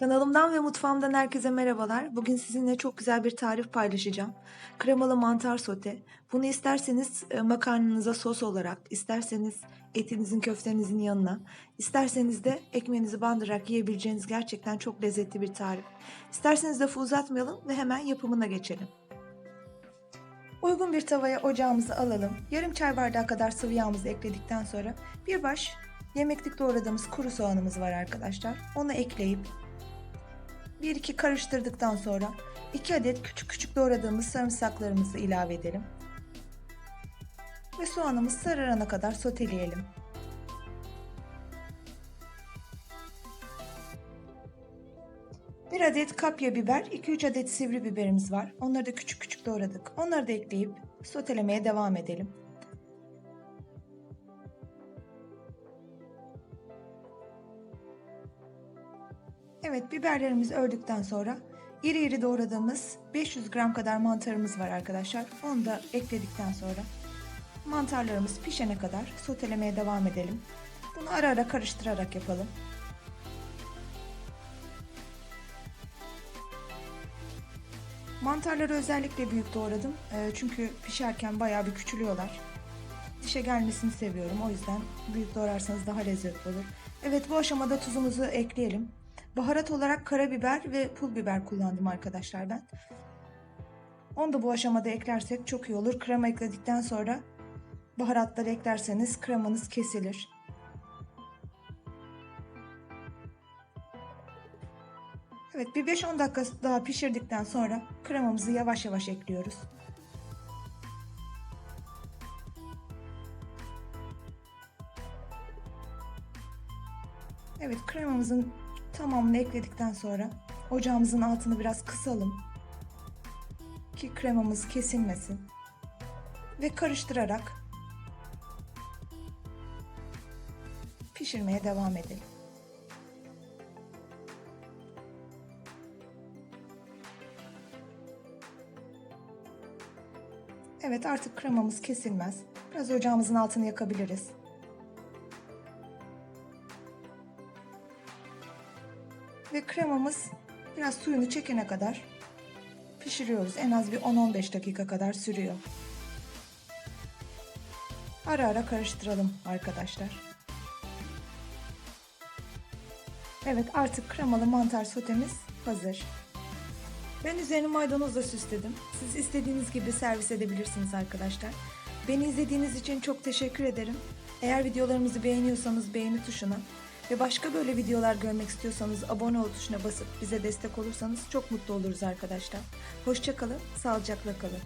Kanalımdan ve mutfağımdan herkese merhabalar. Bugün sizinle çok güzel bir tarif paylaşacağım. Kremalı mantar sote. Bunu isterseniz e, makarnanıza sos olarak, isterseniz etinizin köftenizin yanına, isterseniz de ekmeğinizi bandırarak yiyebileceğiniz gerçekten çok lezzetli bir tarif. İsterseniz lafı uzatmayalım ve hemen yapımına geçelim. Uygun bir tavaya ocağımızı alalım. Yarım çay bardağı kadar sıvı yağımızı ekledikten sonra bir baş yemeklik doğradığımız kuru soğanımız var arkadaşlar. Onu ekleyip 1-2 karıştırdıktan sonra 2 adet küçük küçük doğradığımız sarımsaklarımızı ilave edelim. Ve soğanımız sararana kadar soteleyelim. Bir adet kapya biber, 2-3 adet sivri biberimiz var. Onları da küçük küçük doğradık. Onları da ekleyip sotelemeye devam edelim. Evet biberlerimiz öldükten sonra iri iri doğradığımız 500 gram kadar mantarımız var arkadaşlar. Onu da ekledikten sonra mantarlarımız pişene kadar sotelemeye devam edelim. Bunu ara ara karıştırarak yapalım. Mantarları özellikle büyük doğradım. Ee, Çünkü pişerken bayağı bir küçülüyorlar. Dişe gelmesini seviyorum. O yüzden büyük doğrarsanız daha lezzetli olur. Evet bu aşamada tuzumuzu ekleyelim. Baharat olarak karabiber ve pul biber kullandım arkadaşlar ben. Onu da bu aşamada eklersek çok iyi olur. Krema ekledikten sonra baharatları eklerseniz kremanız kesilir. Evet bir 5-10 dakika daha pişirdikten sonra kremamızı yavaş yavaş ekliyoruz. Evet kremamızın tamamını ekledikten sonra ocağımızın altını biraz kısalım ki kremamız kesilmesin ve karıştırarak pişirmeye devam edelim. Evet artık kremamız kesilmez. Biraz ocağımızın altını yakabiliriz. Ve kremamız biraz suyunu çekene kadar pişiriyoruz. En az bir 10-15 dakika kadar sürüyor. Ara ara karıştıralım arkadaşlar. Evet artık kremalı mantar sotemiz hazır. Ben üzerini maydanozla süsledim. Siz istediğiniz gibi servis edebilirsiniz arkadaşlar. Beni izlediğiniz için çok teşekkür ederim. Eğer videolarımızı beğeniyorsanız beğeni tuşuna ve başka böyle videolar görmek istiyorsanız abone ol tuşuna basıp bize destek olursanız çok mutlu oluruz arkadaşlar. Hoşçakalın, sağlıcakla kalın.